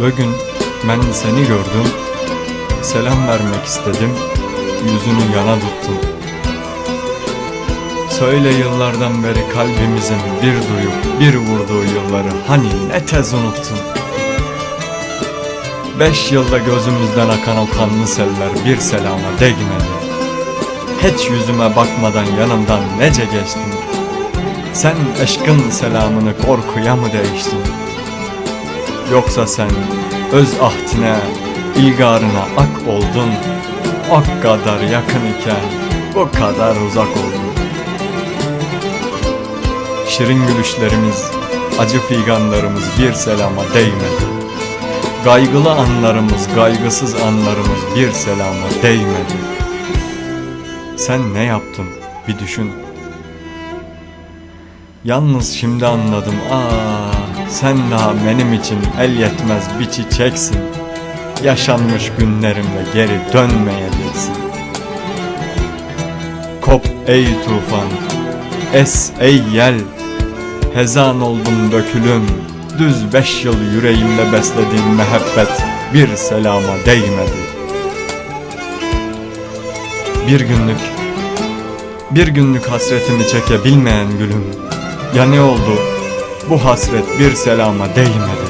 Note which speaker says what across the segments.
Speaker 1: Bugün ben seni gördüm, selam vermek istedim, yüzünü yana tuttum.'' Söyle yıllardan beri kalbimizin bir duyup bir vurduğu yılları hani ne tez unuttun. Beş yılda gözümüzden akan o kanlı seller bir selama değmedi. Hiç yüzüme bakmadan yanımdan nece geçtin. Sen aşkın selamını korkuya mı değiştin? Yoksa sen öz ahdine, ilgarına ak oldun. O kadar yakın iken bu kadar uzak oldun. Şirin gülüşlerimiz, acı figanlarımız bir selama değmedi. Gaygılı anlarımız, gaygısız anlarımız bir selama değmedi. Sen ne yaptın bir düşün. Yalnız şimdi anladım aa sen daha benim için el yetmez bir çiçeksin. Yaşanmış günlerimde geri dönmeyeceksin. Kop ey tufan, es ey yel. Hezan oldum dökülüm, düz beş yıl yüreğimde beslediğin mehabbet bir selama değmedi. Bir günlük, bir günlük hasretimi çekebilmeyen gülüm, ya ne oldu? Bu hasret bir selama değmedi.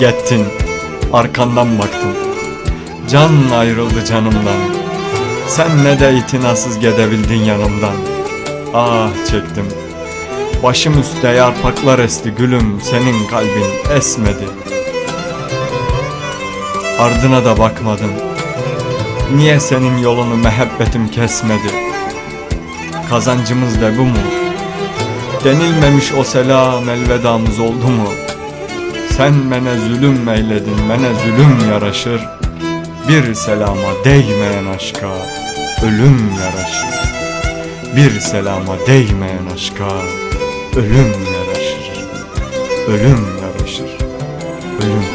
Speaker 1: Gittin, arkandan baktın. Can ayrıldı canımdan. Sen ne de itinasız gedebildin yanımdan. Ah çektim. Başım üstte yarpaklar esti gülüm, senin kalbin esmedi. Ardına da bakmadın. Niye senin yolunu mehebbetim kesmedi? Kazancımız da bu mu? Denilmemiş o selam elvedamız oldu mu? Sen mene zulüm eyledin, mene zulüm yaraşır. Bir selama değmeyen aşka ölüm yaraşır. Bir selama değmeyen aşka ölüm yaraşır. Ölüm yaraşır. Ölüm